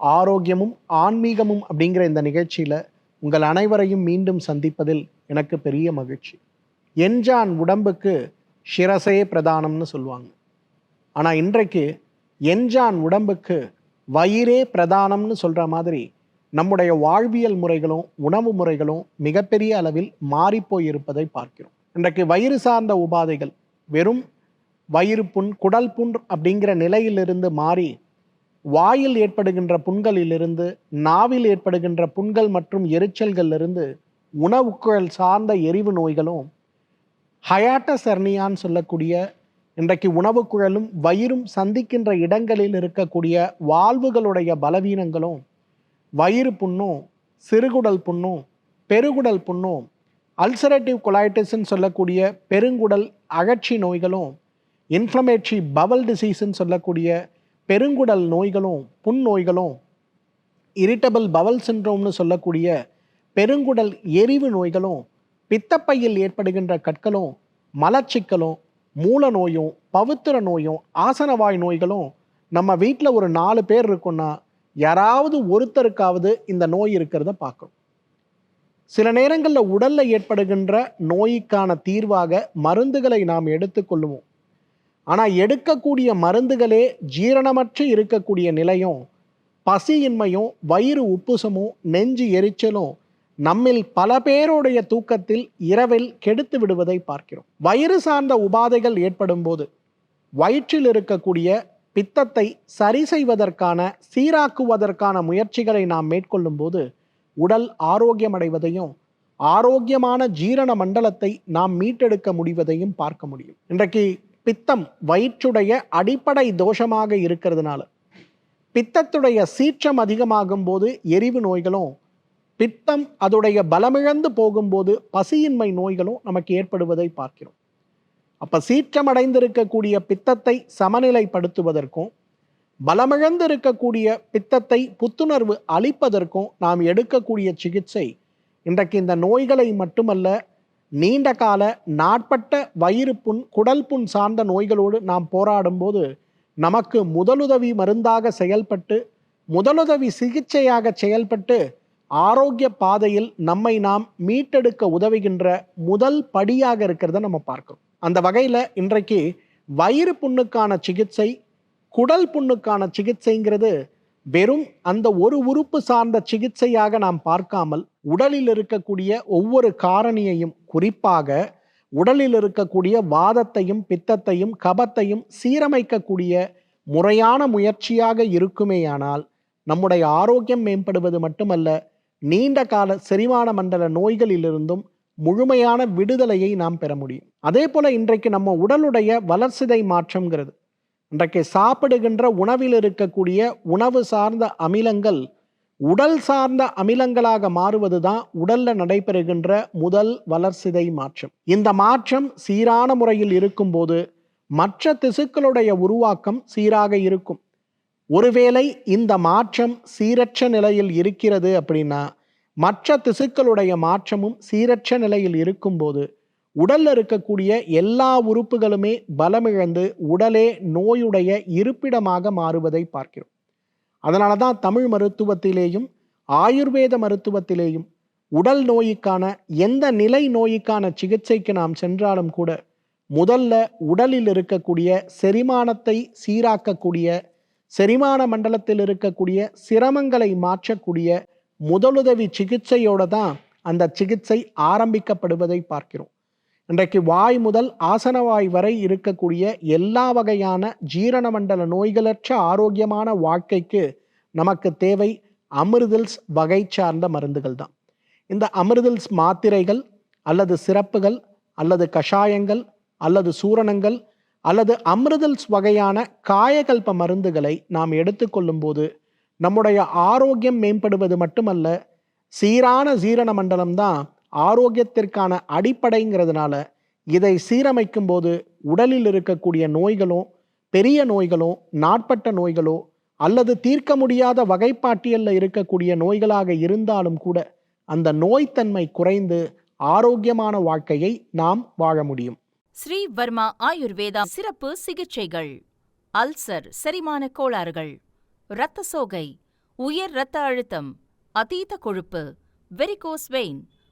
ஆரோக்கியமும் ஆன்மீகமும் அப்படிங்கிற இந்த நிகழ்ச்சியில் உங்கள் அனைவரையும் மீண்டும் சந்திப்பதில் எனக்கு பெரிய மகிழ்ச்சி. என்ஜான் உடம்புக்கு சிரசே பிரதானம்னு சொல்லுவாங்க. ஆனால் இன்றைக்கு என்ஜான் உடம்புக்கு வயிறே பிரதானம்னு சொல்கிற மாதிரி நம்முடைய வாழ்வியல் முறைகளும் உணவு முறைகளும் மிகப்பெரிய அளவில் மாறிப்போய் இருப்பதை பார்க்கிறோம். இன்றைக்கு வயிறு சார்ந்த உபாதைகள் வெறும் வயிறு புண் குடல் புண் அப்படிங்கிற நிலையிலிருந்து மாறி வாயில் ஏற்படுகின்ற புண்களிலிருந்து நாவில் ஏற்படுகின்ற புண்கள் மற்றும் எரிச்சல்களிலிருந்து உணவுக்குழல் சார்ந்த எரிவு நோய்களும் ஹயாட்டஸ் ஹெர்னியான்னு சொல்லக்கூடிய இன்றைக்கு உணவுக்குழலும் வயிறும் சந்திக்கின்ற இடங்களில் இருக்கக்கூடிய வாழ்வுகளுடைய பலவீனங்களும் வயிறு புண்ணும் சிறுகுடல் புண்ணும் பெருகுடல் புண்ணும் அல்சரேட்டிவ் கொலாய்டிஸ்ன்னு சொல்லக்கூடிய பெருங்குடல் அகற்சி நோய்களும் இன்ஃப்ளமேட்ரி பவல் டிசீஸ்ன்னு சொல்லக்கூடிய பெருங்குடல் நோய்களும் புண் நோய்களும் இரிட்டபிள் பவல் சின்ரோம்னு சொல்லக்கூடிய பெருங்குடல் எரிவு நோய்களும் பித்தப்பையில் ஏற்படுகின்ற கற்களும் மலச்சிக்கலும் மூல நோயும் பவுத்திர நோயும் ஆசனவாய் நோய்களும் நம்ம வீட்டில் ஒரு நாலு பேர் இருக்கோம்னா யாராவது ஒருத்தருக்காவது இந்த நோய் இருக்கிறத பார்க்குறோம் சில நேரங்களில் உடலில் ஏற்படுகின்ற நோய்க்கான தீர்வாக மருந்துகளை நாம் எடுத்துக்கொள்ளுவோம் ஆனால் எடுக்கக்கூடிய மருந்துகளே ஜீரணமற்று இருக்கக்கூடிய நிலையும் பசியின்மையும் வயிறு உப்புசமும் நெஞ்சு எரிச்சலும் நம்மில் பல பேருடைய தூக்கத்தில் இரவில் கெடுத்து விடுவதை பார்க்கிறோம். வயிறு சார்ந்த உபாதைகள் ஏற்படும் போது வயிற்றில் இருக்கக்கூடிய பித்தத்தை சரி செய்வதற்கான சீராக்குவதற்கான முயற்சிகளை நாம் மேற்கொள்ளும் போது உடல் ஆரோக்கியமடைவதையும் ஆரோக்கியமான ஜீரண மண்டலத்தை நாம் மீட்டெடுக்க முடிவதையும் பார்க்க முடியும். இன்றைக்கு பித்தம் வயிற்றுடைய அடிப்படை தோஷமாக இருக்கிறதுனால. பித்தத்துடைய சீற்றம் அதிகமாகும் போது எரிவு நோய்களும் பித்தம் அதோடைய பலமிழந்து போகும்போது பசியின்மை நோய்களும் நமக்கு ஏற்படுவதை பார்க்கிறோம். அப்போ சீற்றமடைந்திருக்கக்கூடிய பித்தத்தை சமநிலைப்படுத்துவதற்கும் பலமிழந்து இருக்கக்கூடிய பித்தத்தை புத்துணர்வு அளிப்பதற்கும் நாம் எடுக்கக்கூடிய சிகிச்சை இன்றைக்கு இந்த நோய்களை மட்டுமல்ல நீண்ட கால நாட்பட்ட வயிறு புண் குடல் புண் சார்ந்த நோய்களோடு நாம் போராடும்போது நமக்கு முதலுதவி மருந்தாக செயல்பட்டு முதலுதவி சிகிச்சையாக செயல்பட்டு ஆரோக்கிய பாதையில் நம்மை நாம் மீட்டெடுக்க உதவுகின்ற முதல் படியாக இருக்கிறத நம்ம பார்க்கிறோம். அந்த வகையில் இன்றைக்கு வயிறு புண்ணுக்கான சிகிச்சை குடல் புண்ணுக்கான சிகிச்சைங்கிறது வெறும் அந்த ஒரு உறுப்பு சார்ந்த சிகிச்சையாக நாம் பார்க்காமல் உடலில் இருக்கக்கூடிய ஒவ்வொரு காரணியையும் குறிப்பாக உடலில் இருக்கக்கூடிய வாதத்தையும் பித்தத்தையும் கபத்தையும் சீரமைக்கக்கூடிய முறையான முயற்சியாக இருக்குமேயானால் நம்முடைய ஆரோக்கியம் மேம்படுவது மட்டுமல்ல நீண்ட கால செரிமான மண்டல நோய்களிலிருந்தும் முழுமையான விடுதலையை நாம் பெற முடியும். அதே போல இன்றைக்கு நம்ம உடலுடைய வளர்சிதை மாற்றம்ங்கிறது. இன்றைக்கு சாப்பிடுகின்ற உணவில் இருக்கக்கூடிய உணவு சார்ந்த அமிலங்கள் உடல் சார்ந்த அமிலங்களாக மாறுவது தான் உடல்ல நடைபெறுகின்ற முதல் வளர்சிதை மாற்றம். இந்த மாற்றம் சீரான முறையில் இருக்கும்போது மற்ற திசுக்களுடைய உருவாக்கம் சீராக இருக்கும். ஒருவேளை இந்த மாற்றம் சீரற்ற நிலையில் இருக்கிறது அப்படின்னா மற்ற திசுக்களுடைய மாற்றமும் சீரற்ற நிலையில் இருக்கும்போது உடல்ல இருக்கக்கூடிய எல்லா உறுப்புகளுமே பலமிழந்து உடலே நோயுடைய இருப்பிடமாக மாறுவதை பார்க்கிறோம். அதனால தான் தமிழ் மருத்துவத்திலேயும் ஆயுர்வேத மருத்துவத்திலேயும் உடல் நோய்க்கான எந்த நிலை நோய்க்கான சிகிச்சைக்கு நாம் சென்றாலும் கூட முதல்ல உடலில் இருக்கக்கூடிய செரிமானத்தை சீராக்கக்கூடிய செரிமான மண்டலத்தில் இருக்கக்கூடிய சிரமங்களை மாற்றக்கூடிய முதலுதவி சிகிச்சையோட தான் அந்த சிகிச்சை ஆரம்பிக்கப்படுவதை பார்க்கிறோம். இன்றைக்கு வாய் முதல் ஆசனவாய் வரை இருக்கக்கூடிய எல்லா வகையான ஜீரண மண்டல நோய்களற்ற ஆரோக்கியமான வாழ்க்கைக்கு நமக்கு தேவை அமிர்தல்ஸ் வகை சார்ந்த மருந்துகள் தான். இந்த அமிர்தல்ஸ் மாத்திரைகள் அல்லது சிறப்புகள் அல்லது கஷாயங்கள் அல்லது சூரணங்கள் அல்லது அமிர்தல்ஸ் வகையான காயகல்ப மருந்துகளை நாம் எடுத்துக்கொள்ளும் போது நம்முடைய ஆரோக்கியம் மேம்படுவது மட்டுமல்ல சீரான ஜீரண மண்டலம் தான் ஆரோக்கியத்திற்கான அடிப்படைங்கிறதுனால இதை சீரமைக்கும் போது உடலில் இருக்கக்கூடிய நோய்களோ பெரிய நோய்களோ நாட்பட்ட நோய்களோ அல்லது தீர்க்க முடியாத வகைப்பாட்டியல்ல இருக்கக்கூடிய நோய்களாக இருந்தாலும் கூட அந்த நோய்த்தன்மை குறைந்து ஆரோக்கியமான வாழ்க்கையை நாம் வாழ முடியும். ஸ்ரீ வர்மா ஆயுர்வேதா சிறப்பு சிகிச்சைகள். அல்சர் செரிமான கோளாறுகள். இரத்த சோகை உயர் இரத்த அழுத்தம் அதீத கொழுப்பு வெரிகோஸ் வெயின்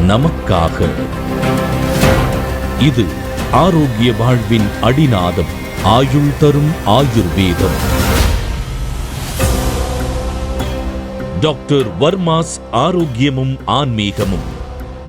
நமக்காக. இது ஆரோக்கிய வாழ்வின் அடிநாதம் ஆயுள் தரும் ஆயுர்வேதம். டாக்டர் வர்மாஸ் ஆரோக்கியமும் ஆன்மீகமும்.